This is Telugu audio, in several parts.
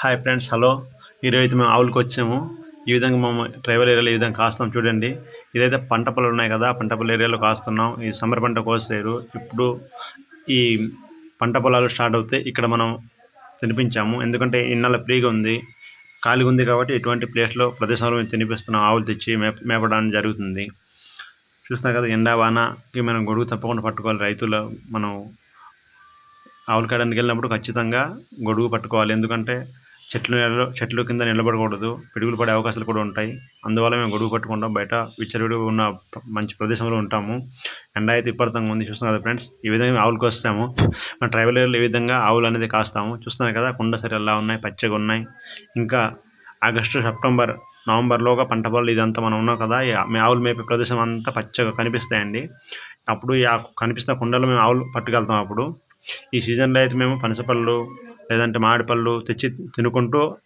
Hi friends hello. ఈరోజు అయితే మేము ఆవులకు వచ్చాము. ఈ విధంగా మేము ట్రైబల్ ఏరియాలో ఈ విధంగా కాస్తాం చూడండి. ఇదైతే పంట పొలాలు ఉన్నాయి కదా పంట పొలాల ఏరియాలో కాస్తున్నాం. ఈ సమ్మర్ పంట కోసేరు. ఇప్పుడు ఈ పంట పొలాలు స్టార్ట్ అవుతే ఇక్కడ మనం తినిపించాము. ఎందుకంటే ఇన్నాళ్ళ ఫ్రీగా ఉంది. ఖాళీగా ఉంది కాబట్టి ఇటువంటి ప్లేస్లో ప్రదేశంలో మేము తినిపిస్తున్నాం. ఆవులు తెచ్చి మేప మేపడానికి జరుగుతుంది. చూస్తున్నా కదా ఎండా వానకి మనం గొడుగు తప్పకుండా పట్టుకోవాలి. రైతులు మనం ఆవులు కాడానికి వెళ్ళినప్పుడు ఖచ్చితంగా గొడుగు పట్టుకోవాలి. ఎందుకంటే చెట్లు చెట్లు కింద నిలబడకూడదు పిడుగులు పడే అవకాశాలు కూడా ఉంటాయి. అందువల్ల మేము గొడుగు పట్టుకుంటాం బయట విచ్చరుడు ఉన్న మంచి ప్రదేశంలో ఉంటాము. ఎండ అయితే విపరీతంగా ఉంది చూస్తున్నాం కదా ఫ్రెండ్స్? ఈ విధంగా ఆవులకు వస్తాము. మన ట్రైబల్ ఏరియాలో ఈ విధంగా ఆవులు అనేది కాస్తాము. చూస్తున్నారు కదా కుండ సరే ఎలా ఉన్నాయి పచ్చగా ఉన్నాయి. ఇంకా ఆగస్టు సెప్టెంబర్ నవంబర్లోగా పంట పొలాలు ఇదంతా మనం ఉన్నాం కదా మీ ఆవులు మేపే ప్రదేశం అంతా పచ్చగా కనిపిస్తాయండి. అప్పుడు ఆ కనిపిస్తున్న కుండలో మేము ఆవులు పట్టుకెళ్తాం అప్పుడు. ఈ సీజన్లో అయితే మేము పనసపళ్ళు లేదంటే మామిడిపళ్ళు తెచ్చి తినుకుంటూ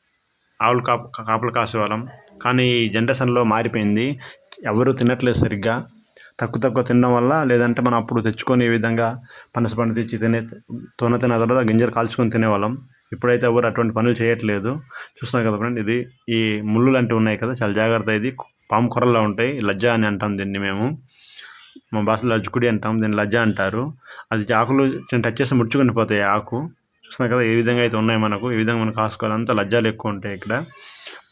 ఆవులు కాపు కాపలు కాసేవాళ్ళం. కానీ ఈ జనరేషన్లో మారిపోయింది. ఎవరు తినట్లేదు సరిగ్గా. తక్కువ తక్కువ తినడం వల్ల లేదంటే మనం అప్పుడు తెచ్చుకొని ఈ విధంగా పనస పండు తెచ్చి తినే తొన తిన్న తర్వాత గింజలు కాల్చుకొని తినేవాళ్ళం. ఇప్పుడైతే ఎవరు అటువంటి పనులు చేయట్లేదు. చూస్తున్నారు కదా ఫ్రెండ్ ఇది ఈ ముళ్ళు లాంటివి ఉన్నాయి కదా చాలా జాగ్రత్త ఇది పాము కొరల్లో ఉంటాయి. లజ్జ అని అంటాం దీన్ని మేము. మా భాషలో లజ్జుకుడి అంటాం దీన్ని లజ్జ అంటారు. అది ఆకులు చిన్న టచ్ చేసి ముడుచుకొని పోతాయి ఆకు. చూస్తున్నారు కదా ఏ విధంగా అయితే ఉన్నాయి మనకు ఈ విధంగా మనం కాసుకోవాలి అంత లజ్జాలు ఎక్కువ ఉంటాయి ఇక్కడ.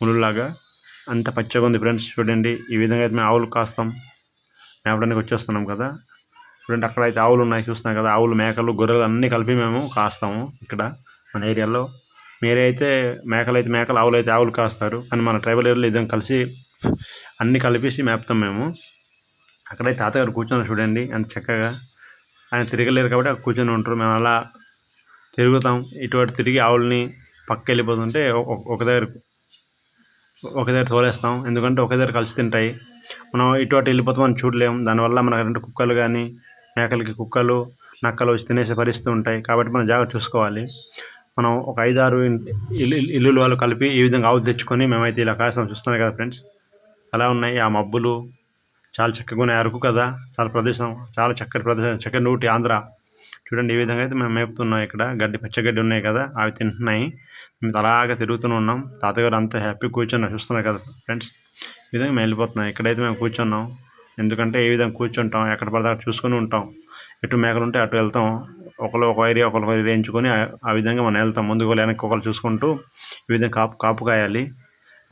ముళ్ళులాగా అంత పచ్చగా ఉంది ఫ్రెండ్స్ చూడండి ఈ విధంగా అయితే మేము ఆవులు కాస్తాం. మేపడానికి వచ్చేస్తున్నాం కదా. చూడండి అక్కడ అయితే ఆవులు ఉన్నాయి చూస్తున్నాం కదా ఆవులు మేకలు గొర్రెలు అన్నీ కలిపి మేము కాస్తాము ఇక్కడ మన ఏరియాలో. మీరే అయితే మేకలు అయితే మేకలు ఆవులు అయితే ఆవులు కాస్తారు. కానీ మన ట్రైబల్ ఏరియాలో ఇద్దరం కలిసి అన్నీ కలిపేసి మేపుతాం మేము. అక్కడైతే తాతగారు కూర్చొని చూడండి ఎంత చక్కగా. ఆయన తిరగలేరు కాబట్టి అక్కడ కూర్చొని ఉంటారు. మేము అలా తిరుగుతాం. ఇటువంటి తిరిగి ఆవుల్ని పక్క వెళ్ళిపోతుంటే ఒక- దగ్గర ఒక దగ్గర తోలేస్తాం. ఎందుకంటే ఒక దగ్గర కలిసి తింటాయి. మనం ఇటువంటి వెళ్ళిపోతాం మనం చూడలేం. దానివల్ల మనకు రెండు కుక్కలు కానీ మేకలకి కుక్కలు నక్కలు వచ్చి తినేసే పరిస్థితి ఉంటాయి. కాబట్టి మనం జాగ్రత్త చూసుకోవాలి. మనం ఒక ఐదారు ఇన్- ఇల్లు ఇల్లులు వాళ్ళు కలిపి ఈ విధంగా ఆవు తెచ్చుకొని మేమైతే ఇలా కాస్తాం. చూస్తున్నాం కదా ఫ్రెండ్స్? అలా ఉన్నాయి. ఆ మబ్బులు చాలా చక్కగా ఉన్నాయి. అరకు కదా చాలా ప్రదేశం చాలా చక్కటి ప్రదేశం చక్కటి నూటి ఆంధ్ర. చూడండి ఈ విధంగా అయితే మేము మేపుతున్నాం ఇక్కడ. గడ్డి పచ్చగడ్డి ఉన్నాయి కదా అవి తింటున్నాయి. మేము అలాగా తిరుగుతూనే ఉన్నాం. తాతగారు అంతా హ్యాపీ కూర్చొని చూస్తున్నారు కదా ఫ్రెండ్స్ ఈ విధంగా మేము వెళ్ళిపోతున్నాం. ఇక్కడైతే మేము కూర్చున్నాం. ఎందుకంటే ఏ విధంగా కూర్చుంటాం ఎక్కడ పడితే అక్కడ చూసుకొని ఉంటాం. ఎటు మేకలు ఉంటే అటు వెళ్తాం. ఒకరు ఒక ఏరియా ఒకరు ఏరియా ఎంచుకొని ఆ- విధంగా మనం వెళ్తాం. ముందుకు ఒకరు వెనక్కి ఒకరు చూసుకుంటూ ఈ విధంగా కాపు కాపు కాయాలి.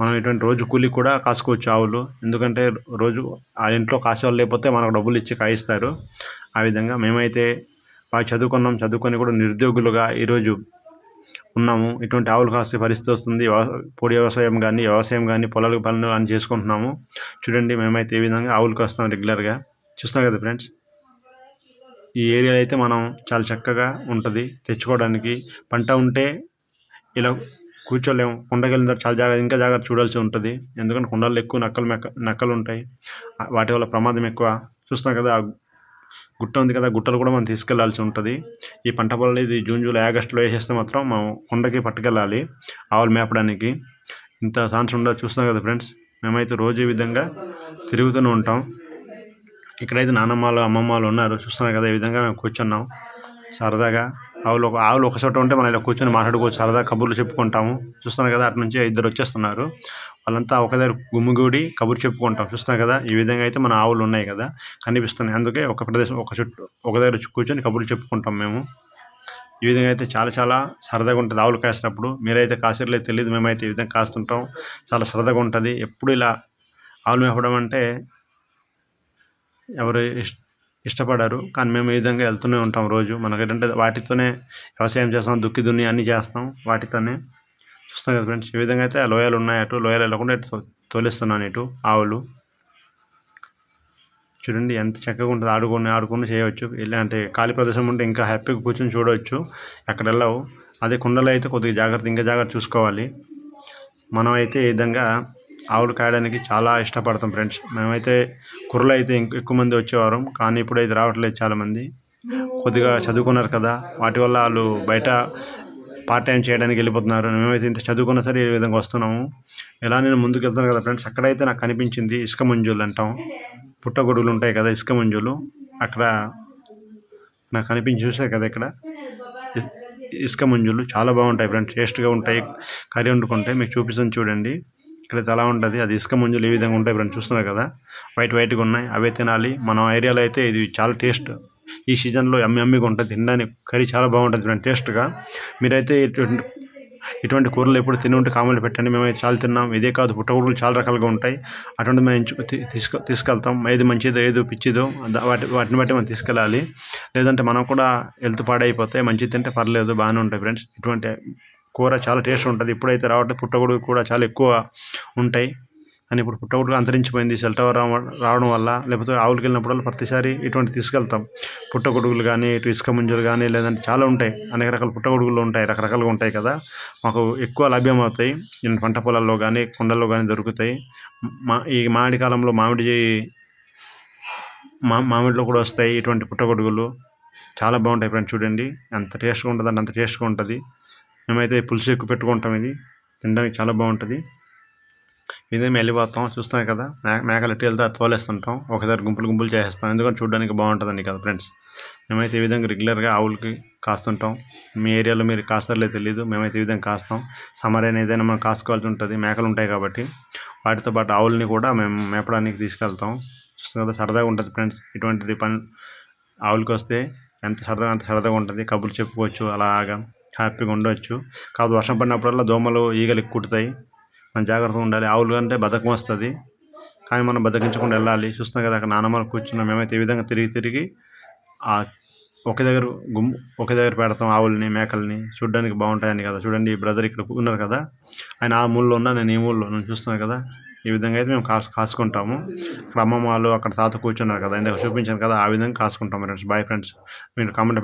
మనం ఇటువంటి రోజు కూలి కూడా కాసుకోవచ్చు ఆవులు. ఎందుకంటే రోజు ఆ ఇంట్లో కాసేవాళ్ళు లేకపోతే మనకు డబ్బులు ఇచ్చి కాయిస్తారు. ఆ విధంగా మేమైతే బాగా చదువుకున్నాం. చదువుకొని కూడా నిరుద్యోగులుగా ఈరోజు ఉన్నాము. ఇటువంటి ఆవులు కాసే పరిస్థితి వస్తుంది. పొడి వ్యవసాయం కానీ వ్యవసాయం కానీ పొలాలకు పనులు అని చేసుకుంటున్నాము. చూడండి మేమైతే ఈ విధంగా ఆవులు కాస్తాం రెగ్యులర్గా. చూస్తాం కదా ఫ్రెండ్స్? ఈ ఏరియా అయితే మనం చాలా చక్కగా ఉంటుంది. తెచ్చుకోవడానికి పంట ఉంటే ఇలా కూర్చోలేము. కొండకి చాలా జాగ్రత్త ఇంకా జాగ్రత్త చూడాల్సి ఉంటుంది. ఎందుకంటే కొండల్లో ఎక్కువ నక్కలు మెక్క నక్కలు ఉంటాయి. వాటి వల్ల ప్రమాదం ఎక్కువ. చూస్తాం కదా ఆ గుట్ట ఉంది కదా గుట్టలు కూడా మనం తీసుకెళ్ళాల్సి ఉంటుంది. ఈ పంట పొలాలు ఇది జూన్ జూలై ఆగస్టులో వేసేస్తే మాత్రం మనం కొండకి పట్టుకెళ్ళాలి ఆవులు మేపడానికి. ఇంత ఛాన్స్ ఉండదు చూస్తున్నాం కదా ఫ్రెండ్స్ మేమైతే రోజు ఈ విధంగా తిరుగుతూనే ఉంటాం. ఇక్కడైతే నానమ్మలు అమ్మమ్మలు ఉన్నారు చూస్తున్నారు కదా ఈ విధంగా మేము కూర్చున్నాం. సరదాగా ఆవులు ఒక ఆవులు ఒక చోట ఉంటే మనం ఇలా కూర్చొని మాట్లాడుకోవచ్చు. సరదా కబుర్లు చెప్పుకుంటాము. చూస్తున్నాం కదా అటు నుంచి ఇద్దరు వచ్చేస్తున్నారు. వాళ్ళంతా ఒక దగ్గర గుమ్మిగూడి కబుర్లు చెప్పుకుంటాం. చూస్తున్నారు కదా ఈ విధంగా అయితే మన ఆవులు ఉన్నాయి కదా కనిపిస్తున్నాయి. అందుకే ఒక ప్రదేశం ఒక చుట్టూ ఒక దగ్గర కూర్చొని కబుర్లు చెప్పుకుంటాం మేము. ఈ విధంగా అయితే చాలా చాలా సరదాగా ఉంటుంది ఆవులు కాసినప్పుడు. మీరైతే కాసిర్లే తెలియదు మేమైతే ఈ విధంగా కాస్తుంటాం. చాలా సరదాగా ఉంటుంది. ఎప్పుడు ఇలా ఆవులు మేపడం అంటే ఎవరు ఇష్టపడరు. కానీ మేము ఈ విధంగా వెళ్తూనే ఉంటాం రోజు. మనకి ఏంటంటే వాటితోనే వ్యవసాయం చేస్తాం దుక్కి దున్ని అన్నీ చేస్తాం వాటితోనే. చూస్తాం కదా ఫ్రెండ్స్ ఈ విధంగా అయితే ఆ లోయలు ఉన్నాయి అటు లోయలు వెళ్ళకుండా ఇటు తో- తోలిస్తున్నాను ఇటు ఆవులు. చూడండి ఎంత చక్కగా ఉంటుంది ఆడుకొని ఆడుకొని చేయవచ్చు. ఇలాంటి ఖాళీ ప్రదేశం ఉంటే ఇంకా హ్యాపీగా కూర్చొని చూడవచ్చు. ఎక్కడ వెళ్ళవు. అదే కుండలో అయితే కొద్దిగా జాగ్రత్త ఇంకా జాగ్రత్త చూసుకోవాలి. మనం అయితే ఈ విధంగా ఆవులు కాయడానికి చాలా ఇష్టపడతాం ఫ్రెండ్స్ మేమైతే కుర్రలు అయితే ఎక్కువ మంది వచ్చేవారం. కానీ ఇప్పుడు అయితే రావట్లేదు చాలామంది కొద్దిగా చదువుకున్నారు కదా. వాటి వల్ల వాళ్ళు బయట పార్ట్ టైం చేయడానికి వెళ్ళిపోతున్నారు. మేమైతే ఇంత చదువుకున్నా సరే ఈ విధంగా వస్తున్నాము. ఎలా నేను ముందుకు వెళ్తాను కదా ఫ్రెండ్స్ అక్కడైతే నాకు కనిపించింది ఇసుక మంజులు అంటాం. పుట్టగొడుగులు ఉంటాయి కదా ఇసుక మంజులు. అక్కడ నాకు కనిపించి చూసే కదా ఇక్కడ? ఇసుక మంజులు చాలా బాగుంటాయి ఫ్రెండ్స్ టేస్ట్గా ఉంటాయి కర్రీ వండుకుంటే. మీకు చూపిస్తాను చూడండి. ఇక్కడ చాలా ఉంటుంది. అది ఇసుక ముంజులు ఏ విధంగా ఉంటాయి. ఫ్రెండ్స్ చూస్తున్నారు కదా? వైట్ వైట్గా ఉన్నాయి. అవే తినాలి. మన ఏరియాలో అయితే ఇది చాలా టేస్ట్. ఈ సీజన్లో ఎమ్మి ఎమ్మిగా ఉంటుంది. తినడానికి కర్రీ చాలా బాగుంటుంది ఫ్రెండ్ టేస్ట్గా. మీరైతే ఇటువంటి ఇటువంటి కూరలు ఎప్పుడు తిని ఉంటే కామెంట్ పెట్టండి. మేము చాలా తిన్నాం. ఇదే కాదు పుట్టగొడుగులు చాలా రకాలుగా ఉంటాయి. అటువంటి మేము తీసుకు తీసుకెళ్తాం. ఏది మంచిదో ఏదో పిచ్చిదో వాటి వాటిని బట్టి మనం తీసుకెళ్ళాలి. లేదంటే మనం కూడా హెల్త్ పాడైపోతాయి మంచిది తింటే పర్లేదు బాగానే ఉంటాయి ఫ్రెండ్స్. ఇటువంటి కూర చాలా టేస్ట్ ఉంటుంది. ఇప్పుడైతే రావట్లేదు పుట్టగొడుగు కూడా చాలా ఎక్కువ ఉంటాయి. కానీ ఇప్పుడు పుట్టగొడుగు అంతరించిపోయింది. సెల్టవర్ రావ- రావడం వల్ల లేకపోతే ఆవులకి వెళ్ళినప్పుడు ప్రతిసారి ఇటువంటి తీసుకెళ్తాం. పుట్టగొడుగులు కానీ ఇటు ఇసుక ముంజలు కానీ లేదంటే చాలా ఉంటాయి. అనేక రకాల పుట్టగొడుగులు ఉంటాయి. రకరకాలుగా ఉంటాయి కదా. మాకు ఎక్కువ లభ్యం అవుతాయి పంట పొలాల్లో కానీ కొండల్లో కానీ దొరుకుతాయి. మా ఈ మామిడి కాలంలో మామిడి మా మామిడిలో కూడా వస్తాయి ఇటువంటి పుట్టగొడుగులు. చాలా బాగుంటాయి ఫ్రెండ్స్ చూడండి. ఎంత టేస్ట్గా ఉంటుందంటే అంత టేస్ట్గా ఉంటుంది. మేమైతే పులుసు ఎక్కువ పెట్టుకుంటాం ఇది. తినడానికి చాలా బాగుంటుంది. ఇదే మేము వెళ్ళిపోతాం చూస్తాం కదా. మేకలు ఎట్టి వెళ్తే తోలేస్తుంటాం. ఒకసారి గుంపులు గుంపులు చేసేస్తాం. ఎందుకంటే చూడడానికి బాగుంటుందండి కదా ఫ్రెండ్స్ మేమైతే ఈ విధంగా రెగ్యులర్గా ఆవులకి కాస్తుంటాం. మీ ఏరియాలో మీరు కాస్తారో తెలియదు మేమైతే ఈ విధంగా కాస్తాం. సమ్మర్ అయినా ఏదైనా మనం కాసుకోవాల్సి ఉంటుంది. మేకలు ఉంటాయి కాబట్టి వాటితో పాటు ఆవుల్ని కూడా మేము మేపడానికి తీసుకెళ్తాం. చూస్తాం కదా సరదాగా ఉంటుంది ఫ్రెండ్స్ ఇటువంటిది పని ఆవులకి వస్తే ఎంత సరదాగా అంత సరదాగా ఉంటుంది. కబుర్లు చెప్పుకోవచ్చు అలాగా. హ్యాపీగా ఉండవచ్చు కాదు వర్షం పడినప్పుడల్లా దోమలు ఈగలు ఎక్కుతాయి మనం జాగ్రత్తగా ఉండాలి. ఆవులు అంటే బతకం వస్తుంది. కానీ మనం బతకించకుండా వెళ్ళాలి. చూస్తున్నాం కదా అక్కడ నానమ్మలు కూర్చున్నాం మేమైతే ఈ విధంగా తిరిగి తిరిగి ఆ ఒకే దగ్గర గుమ్ ఒకే దగ్గర పెడతాం ఆవుల్ని మేకల్ని. చూడడానికి బాగుంటాయని కదా. చూడండి ఈ బ్రదర్ ఇక్కడ ఉన్నారు కదా. ఆయన ఆ మూలలో ఉన్నా నేను ఈ మూలలో నేను చూస్తున్నాను కదా ఈ విధంగా అయితే మేము కాసు కాసుకుంటాము. ఇక్కడ అమ్మమ్మ వాళ్ళు అక్కడ తాత కూర్చున్నారు కదా. ఇందాక చూపించాను కదా ఆ విధంగా కాసుకుంటాం. Friends boy friends. మీరు కామెంట్